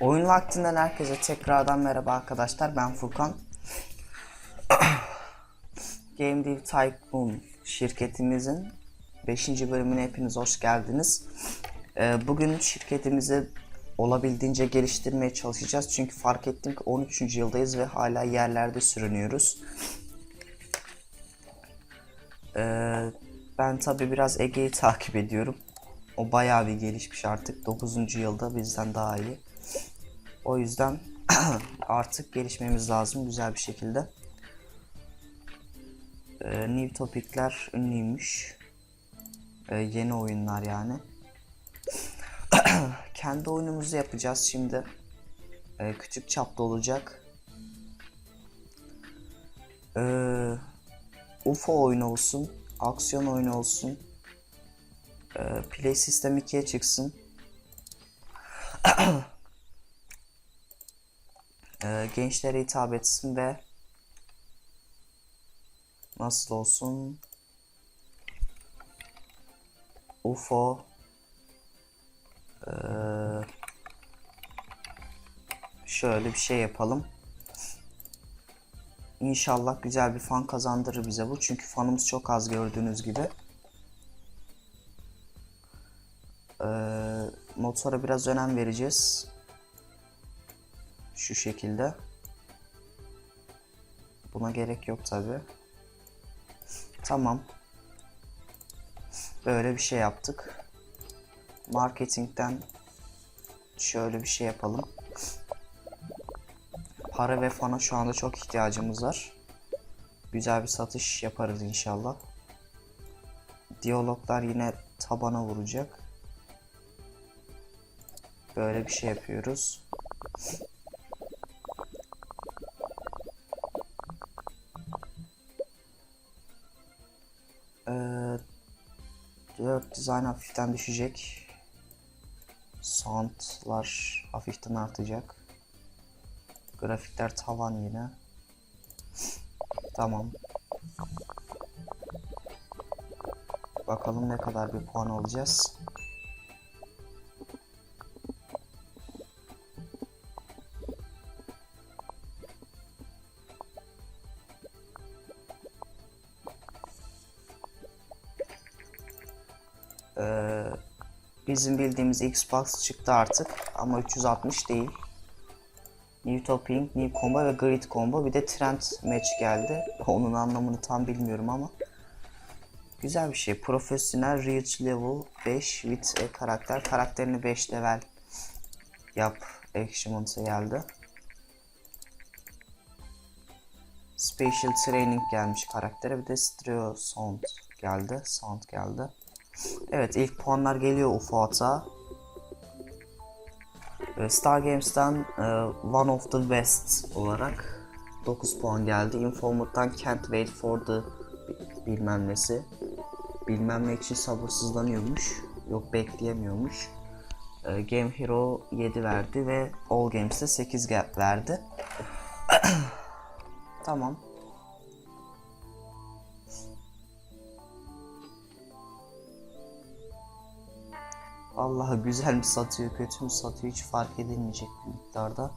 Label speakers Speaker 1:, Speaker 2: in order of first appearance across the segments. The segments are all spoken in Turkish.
Speaker 1: Oyun vaktinden herkese tekrardan merhaba arkadaşlar. Ben Furkan. Game Dev Tycoon şirketimizin 5. bölümüne hepiniz hoş geldiniz. Ee, bugün şirketimizi olabildiğince geliştirmeye çalışacağız. Çünkü fark ettim ki 13. yıldayız ve hala yerlerde sürünüyoruz. Ee, ben tabi biraz Ege'yi takip ediyorum. O bayağı bir gelişmiş artık. 9. yılda bizden daha iyi. O yüzden artık gelişmemiz lazım güzel bir şekilde. Ee, new topikler ünlüymüş. Ee, yeni oyunlar yani. Kendi oyunumuzu yapacağız şimdi. Ee, küçük çapta olacak. Ee, UFO oyunu olsun. Aksiyon oyunu olsun. Ee, Play System 2'ye çıksın. Ee, gençlere hitap etsin ve nasıl olsun UFO ee, şöyle bir şey yapalım. İnşallah güzel bir fan kazandırır bize bu. Çünkü fanımız çok az gördüğünüz gibi. Ee, motora biraz önem vereceğiz. Şu şekilde. Buna gerek yok tabi. Tamam. Böyle bir şey yaptık. Marketingden şöyle bir şey yapalım. Para ve fana şu anda çok ihtiyacımız var. Güzel bir satış yaparız inşallah. Diyaloglar yine tabana vuracak. Böyle bir şey yapıyoruz. Design hafiften düşecek. Soundlar hafiften artacak. Grafikler tavan yine. Tamam. Bakalım ne kadar bir puan alacağız. Bizim bildiğimiz Xbox çıktı artık ama 360 değil. New Topping, New Combo ve Grid Combo bir de Trend Match geldi. Onun anlamını tam bilmiyorum ama güzel bir şey. Profesyonel Reach Level 5 with a karakter. Karakterini 5 level yap achievement'a geldi. Special Training gelmiş karaktere bir de Stereo Sound geldi. Sound geldi. Evet ilk puanlar geliyor UFO atağa. Ee, Star Games'ten e, One of the Best olarak 9 puan geldi. Informer'dan Can't Wait for the bilmem nesi. Bilmem ne için sabırsızlanıyormuş. Yok bekleyemiyormuş. Ee, Game Hero 7 verdi ve All Games'te 8 gap verdi. tamam. Vallahi güzel mi satıyor, kötü mü satıyor hiç fark edilmeyecek bir miktarda.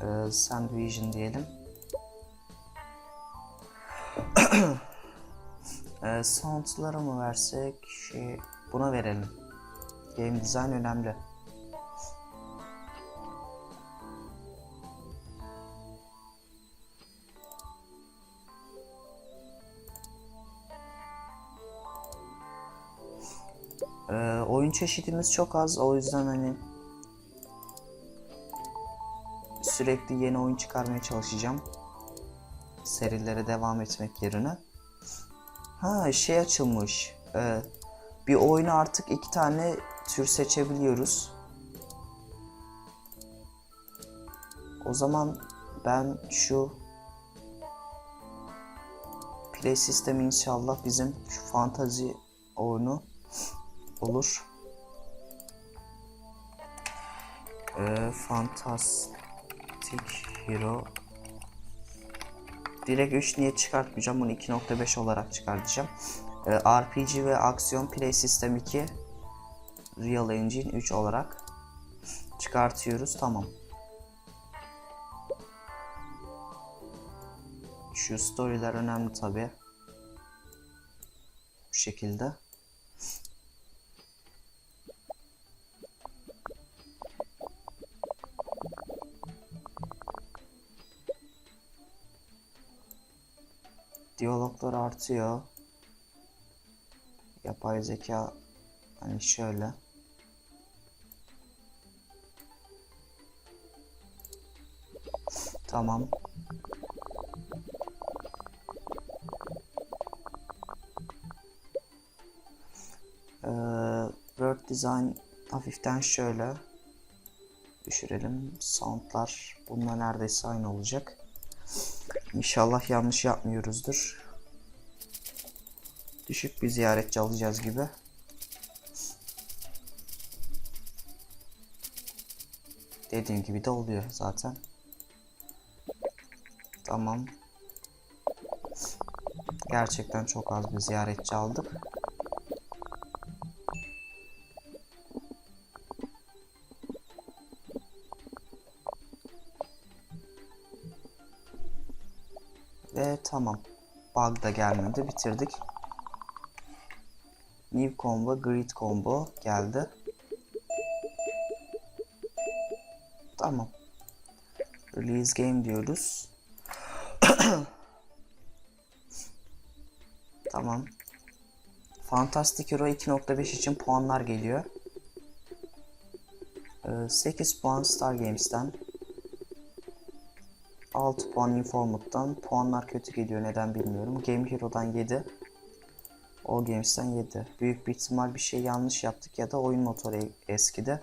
Speaker 1: Ee, Sandvision diyelim. ee, sound'lara mı versek? Şey, buna verelim. Game design önemli. Ee, oyun çeşidimiz çok az o yüzden hani sürekli yeni oyun çıkarmaya çalışacağım. Serilere devam etmek yerine. Ha şey açılmış. Ee, bir oyunu artık iki tane tür seçebiliyoruz. O zaman ben şu Play System inşallah bizim şu fantazi oyunu olur. Ee, Fantastic Hero Direkt 3 niye çıkartmayacağım bunu 2.5 olarak çıkartacağım. Ee, RPG ve aksiyon Play System 2 Real Engine 3 olarak Çıkartıyoruz. Tamam. Şu storyler önemli tabi. Bu şekilde. Diyaloglar artıyor. Yapay zeka hani şöyle. Tamam. Ee, Word Design hafiften şöyle düşürelim. Soundlar bununla neredeyse aynı olacak. İnşallah yanlış yapmıyoruzdur. Düşük bir ziyaretçi alacağız gibi. Dediğim gibi de oluyor zaten. Tamam. Gerçekten çok az bir ziyaretçi aldık. Ve tamam. Bug da gelmedi. Bitirdik. New combo, grid combo geldi. Tamam. Release game diyoruz. tamam. Fantastic Hero 2.5 için puanlar geliyor. Ee, 8 puan Star Games'ten. 6 puan Informed'dan. Puanlar kötü geliyor neden bilmiyorum. Game Hero'dan 7. All Games'ten 7. Büyük bir ihtimal bir şey yanlış yaptık ya da oyun motoru e- eskidi.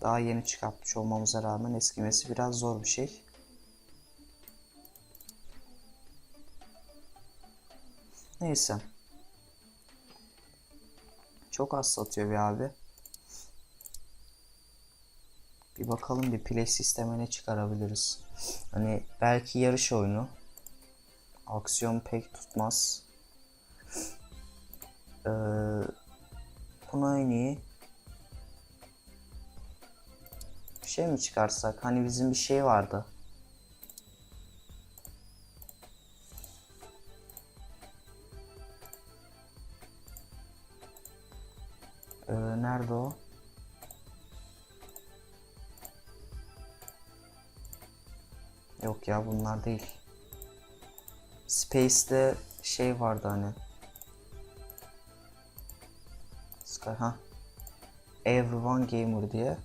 Speaker 1: Daha yeni çıkartmış olmamıza rağmen eskimesi biraz zor bir şey. Neyse. Çok az satıyor bir abi. Bir bakalım bir play sisteme ne çıkarabiliriz. Hani belki yarış oyunu. Aksiyon pek tutmaz. Ee, buna en iyi bir şey mi çıkarsak? Hani bizim bir şey vardı. Ee, nerede o? Yok ya bunlar değil. Space'de şey vardı hani. Sky ha. Everyone Gamer diye.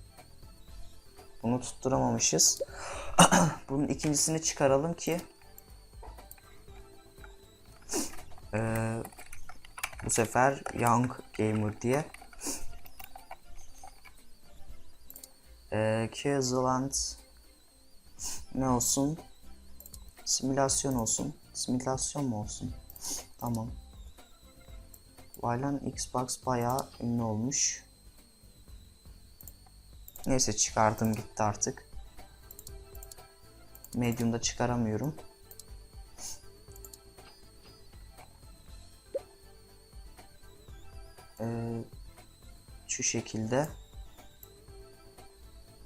Speaker 1: Bunu tutturamamışız. Bunun ikincisini çıkaralım ki ee, bu sefer Young Gamer diye ee, Kezeland ne olsun? Simülasyon olsun. Simülasyon mu olsun? Tamam. Violent Xbox bayağı ünlü olmuş. Neyse çıkardım gitti artık. Medium'da çıkaramıyorum. Ee, şu şekilde.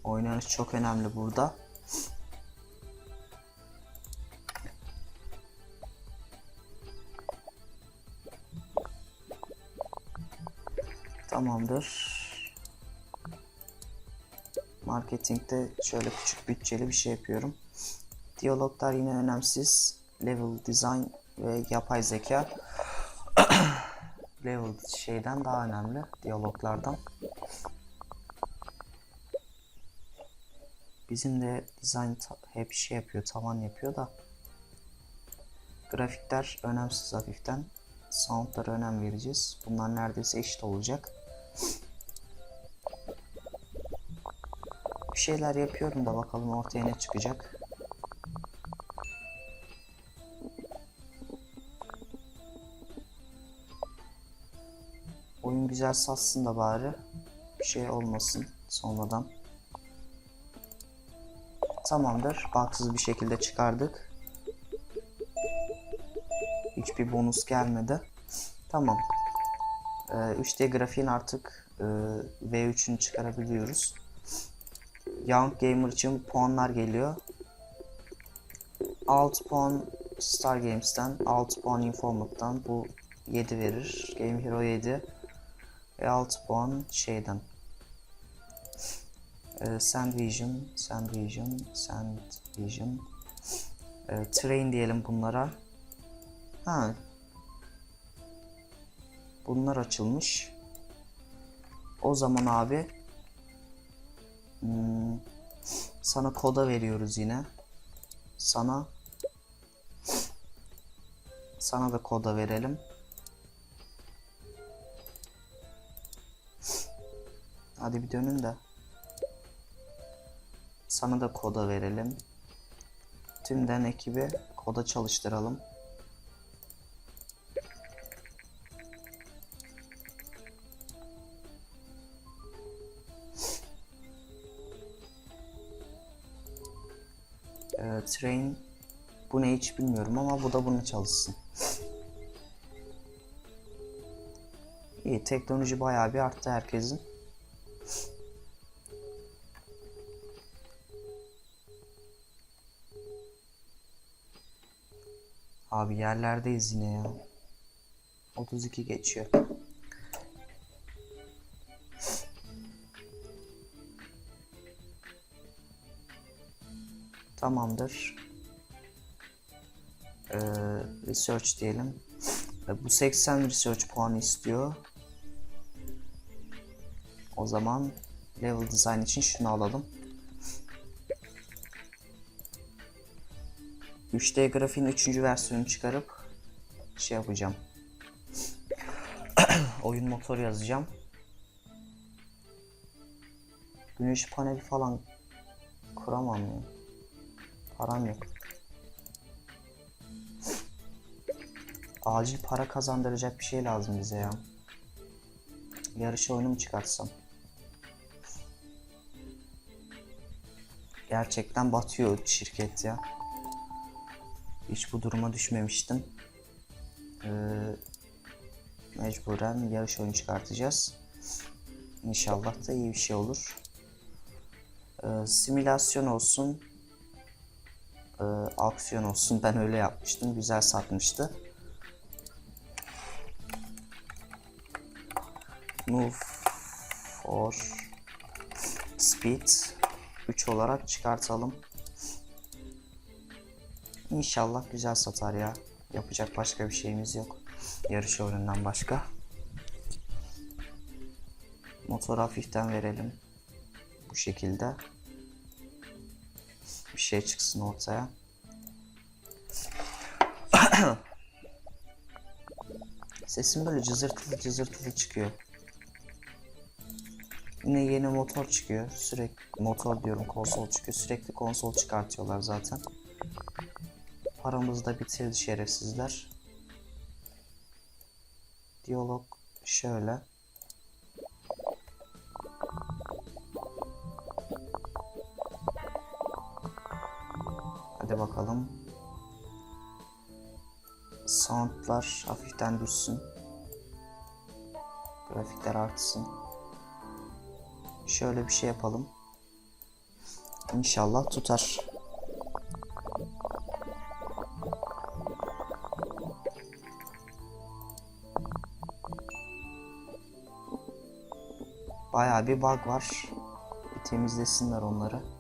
Speaker 1: Oynanış çok önemli burada. Tamamdır. Marketingde şöyle küçük bütçeli bir şey yapıyorum. Diyaloglar yine önemsiz. Level design ve yapay zeka. Level şeyden daha önemli. Diyaloglardan. Bizim de design hep şey yapıyor, tavan yapıyor da. Grafikler önemsiz hafiften. Soundlara önem vereceğiz. Bunlar neredeyse eşit olacak. Bir şeyler yapıyorum da bakalım ortaya ne çıkacak. Oyun güzel satsın da bari. Bir şey olmasın sonradan. Tamamdır. Baksız bir şekilde çıkardık. Hiçbir bonus gelmedi. Tamam. Ee, 3D grafiğin artık e, V3'ünü çıkarabiliyoruz. Young Gamer için puanlar geliyor. 6 puan Star Games'ten, 6 puan Informat'tan bu 7 verir. Game Hero 7 ve 6 puan şeyden. Ee, Sand Vision, Sand Vision, Sand Vision. Ee, train diyelim bunlara. Ha. Bunlar açılmış. O zaman abi hmm, sana koda veriyoruz yine. Sana sana da koda verelim. Hadi bir dönün de. Sana da koda verelim. Tümden ekibi koda çalıştıralım. Train bu ne hiç bilmiyorum ama bu da bunu çalışsın. İyi teknoloji bayağı bir arttı herkesin. Abi yerlerdeyiz yine ya. 32 geçiyor. Tamamdır. Ee, research diyelim. Ee, bu 80 research puanı istiyor. O zaman level design için şunu alalım. 3D grafiğin 3. versiyonunu çıkarıp şey yapacağım. Oyun motoru yazacağım. Güneş paneli falan kuramam ya. Param yok. Acil para kazandıracak bir şey lazım bize ya. Yarış oyunu mu çıkartsam? Gerçekten batıyor şirket ya. Hiç bu duruma düşmemiştim. Ee, mecburen yarış oyunu çıkartacağız. İnşallah da iyi bir şey olur. Ee, simülasyon olsun. Ee, aksiyon olsun. Ben öyle yapmıştım. Güzel satmıştı. Move for speed 3 olarak çıkartalım. İnşallah güzel satar ya. Yapacak başka bir şeyimiz yok. Yarış oyunundan başka. Motor hafiften verelim. Bu şekilde. Şey çıksın ortaya. Sesim böyle cızırtılı cızırtılı çıkıyor. Yine yeni motor çıkıyor. Sürekli motor diyorum konsol çıkıyor. Sürekli konsol çıkartıyorlar zaten. Paramızı da bitirdi şerefsizler. Diyalog şöyle. Bakalım. Soundlar hafiften düşsün. Grafikler artsın. Şöyle bir şey yapalım. İnşallah tutar. Bayağı bir bug var. Bir temizlesinler onları.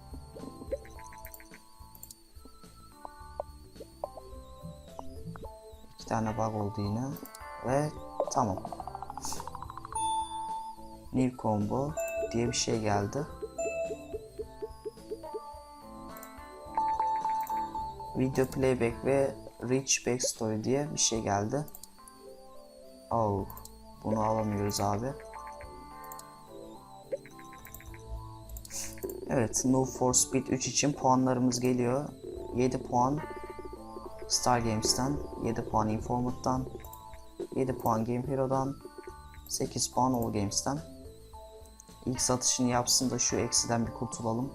Speaker 1: Tane bug oldu yine. Ve tamam. New combo diye bir şey geldi. Video playback ve rich backstory diye bir şey geldi. Oh, bunu alamıyoruz abi. Evet, Move for Speed 3 için puanlarımız geliyor. 7 puan Star Games'ten, 7 puan Informat'tan, 7 puan Game Hero'dan, 8 puan All Games'ten. İlk satışını yapsın da şu eksiden bir kurtulalım.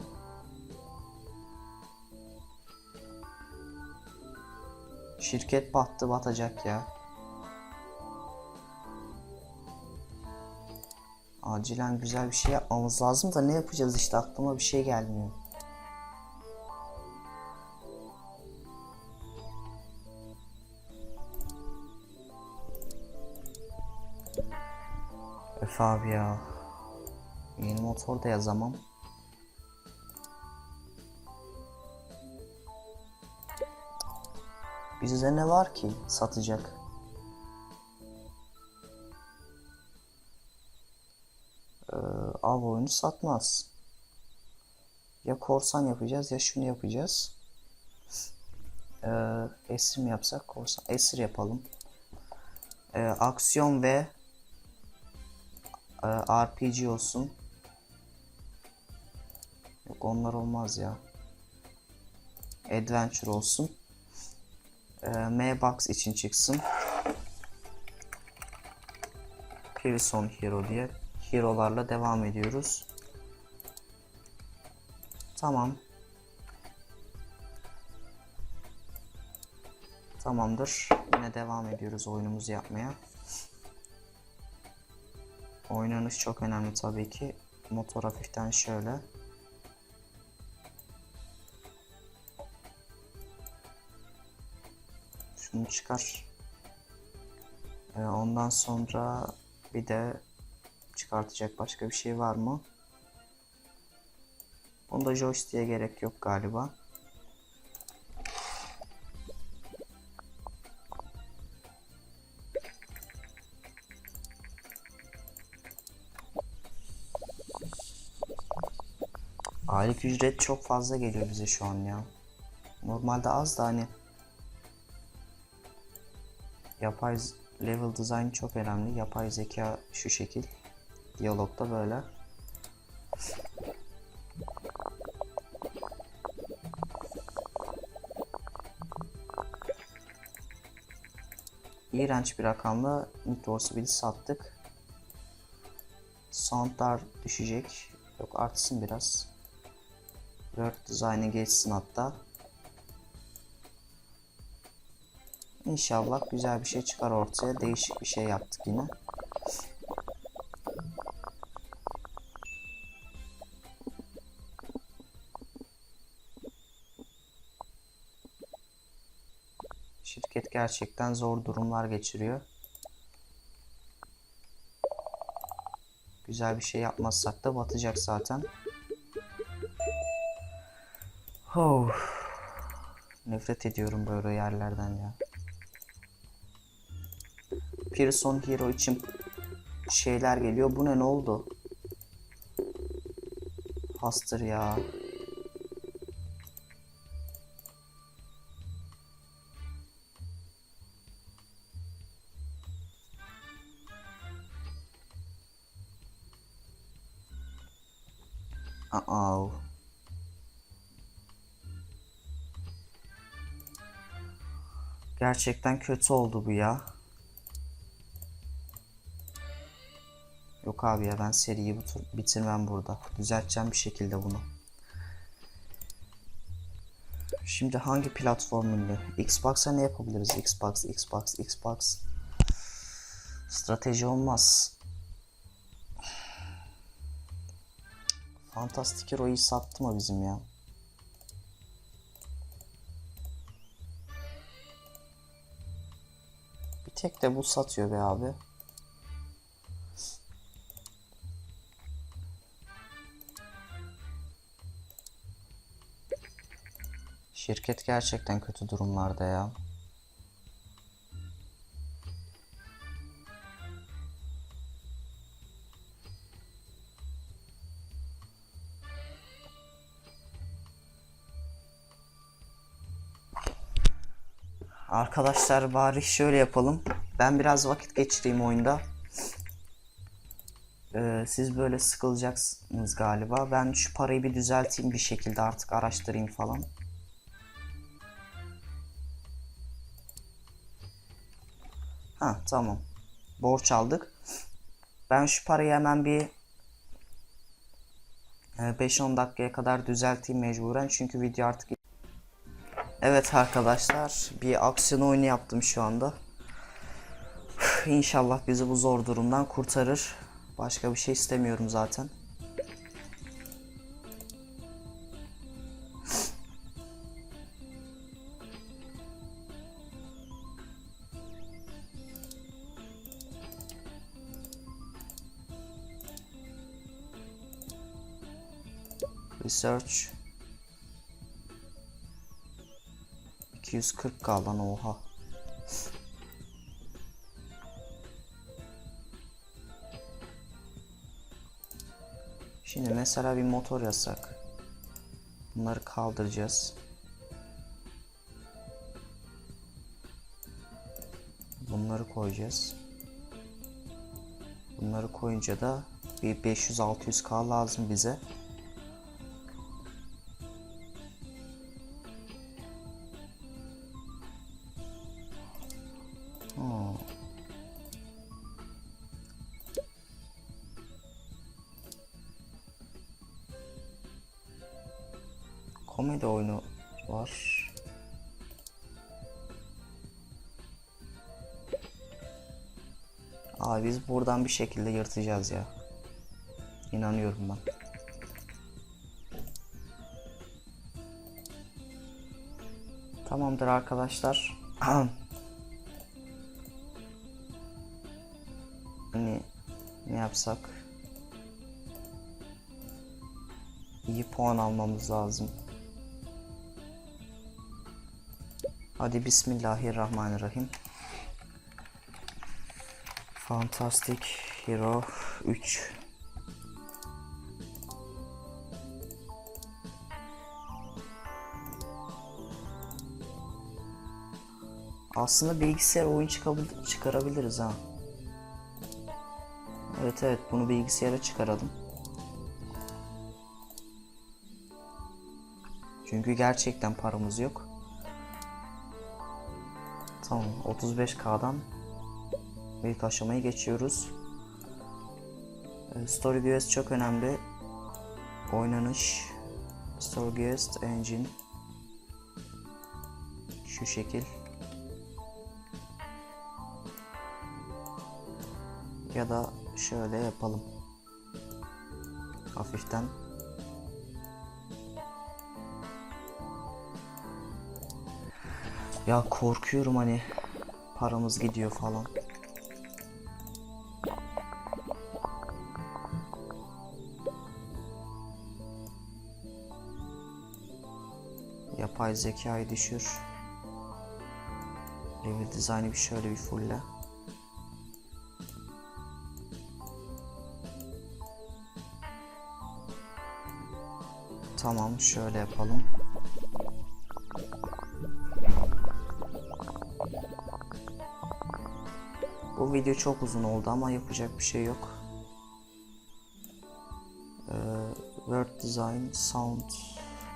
Speaker 1: Şirket battı batacak ya. Acilen güzel bir şey yapmamız lazım da ne yapacağız işte aklıma bir şey gelmiyor. Öf abi ya. Yeni motor da yazamam. Bizde ne var ki satacak? Ee, av oyunu satmaz. Ya korsan yapacağız ya şunu yapacağız. Ee, esir mi yapsak korsan? Esir yapalım. Ee, aksiyon ve RPG olsun. Yok onlar olmaz ya. Adventure olsun. Ee, M-Box için çıksın. Pearson Hero diye hero'larla devam ediyoruz. Tamam. Tamamdır. Yine devam ediyoruz oyunumuzu yapmaya. Oynanış çok önemli tabii ki. Motor hafiften şöyle. Şunu çıkar. Ee, ondan sonra bir de çıkartacak başka bir şey var mı? Bunda joystick'e gerek yok galiba. Aylık ücret çok fazla geliyor bize şu an ya. Normalde az da hani yapay level design çok önemli. Yapay zeka şu şekil. Diyalogda böyle. İğrenç bir rakamla Need for Speed'i sattık. Soundlar düşecek. Yok artsın biraz. World Design'e geçsin hatta. İnşallah güzel bir şey çıkar ortaya. Değişik bir şey yaptık yine. Şirket gerçekten zor durumlar geçiriyor. Güzel bir şey yapmazsak da batacak zaten. Oh. Nefret ediyorum böyle yerlerden ya. Pearson Hero için şeyler geliyor. Bu ne ne oldu? Hastır ya. Gerçekten kötü oldu bu ya. Yok abi ya ben seriyi bitir- bitirmem burada. Düzelteceğim bir şekilde bunu. Şimdi hangi platform ünlü? Xbox'a ne yapabiliriz? Xbox, Xbox, Xbox. Strateji olmaz. Fantastic Hero'yu sattı mı bizim ya? Tek de bu satıyor be abi. Şirket gerçekten kötü durumlarda ya. Arkadaşlar bari şöyle yapalım. Ben biraz vakit geçireyim oyunda. Ee, siz böyle sıkılacaksınız galiba. Ben şu parayı bir düzelteyim bir şekilde artık araştırayım falan. Ha tamam. Borç aldık. Ben şu parayı hemen bir e, 5-10 dakikaya kadar düzelteyim mecburen. Çünkü video artık Evet arkadaşlar bir aksiyon oyunu yaptım şu anda. İnşallah bizi bu zor durumdan kurtarır. Başka bir şey istemiyorum zaten. Research 240 kaldan oha. Şimdi mesela bir motor yasak. Bunları kaldıracağız. Bunları koyacağız. Bunları koyunca da bir 500-600k lazım bize. Buradan bir şekilde yırtacağız ya. İnanıyorum ben. Tamamdır arkadaşlar. Hani ne yapsak? İyi puan almamız lazım. Hadi Bismillahirrahmanirrahim. Fantastic Hero 3 Aslında bilgisayar oyun çıkarabiliriz ha. Evet evet bunu bilgisayara çıkaralım. Çünkü gerçekten paramız yok. Tamam 35k'dan ilk aşamayı geçiyoruz. Ee, Story Guest çok önemli. Oynanış. Story Guest Engine. Şu şekil. Ya da şöyle yapalım. Hafiften. Ya korkuyorum hani paramız gidiyor falan. Yapay zekayı düşür. Level design'ı bir şöyle bir fulle. Tamam şöyle yapalım. Bu video çok uzun oldu ama yapacak bir şey yok. Ee, Word Design, Sound,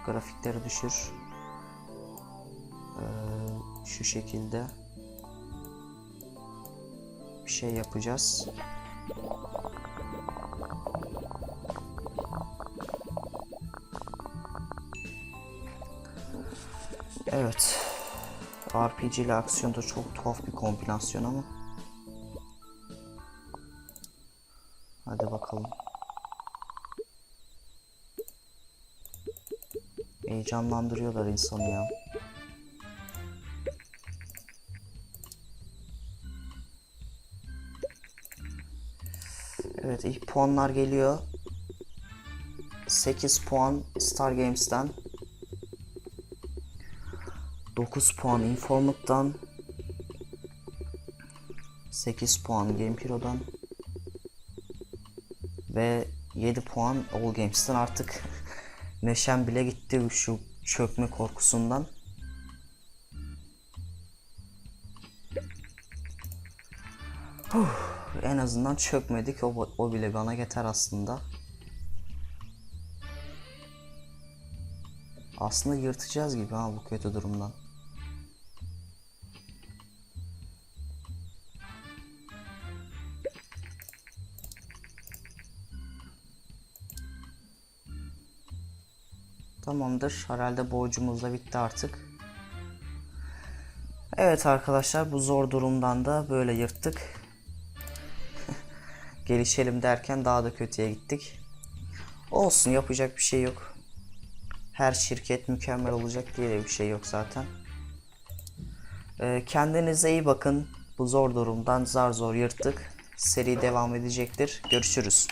Speaker 1: grafikleri düşür. Ee, şu şekilde bir şey yapacağız. Evet. RPG ile aksiyon da çok tuhaf bir kombinasyon ama. Hadi bakalım. Heyecanlandırıyorlar insanı ya. Evet ilk puanlar geliyor. 8 puan Star Games'ten. 9 puan Informed'dan 8 puan Game Hero'dan ve 7 puan All Games'ten artık neşem bile gitti şu çökme korkusundan. Azından çökmedik o, o bile bana yeter aslında. Aslında yırtacağız gibi ha bu kötü durumdan. Tamamdır. Herhalde borcumuz da bitti artık. Evet arkadaşlar bu zor durumdan da böyle yırttık. Gelişelim derken daha da kötüye gittik. Olsun yapacak bir şey yok. Her şirket mükemmel olacak diye de bir şey yok zaten. Ee, kendinize iyi bakın. Bu zor durumdan zar zor yırttık. Seri devam edecektir. Görüşürüz.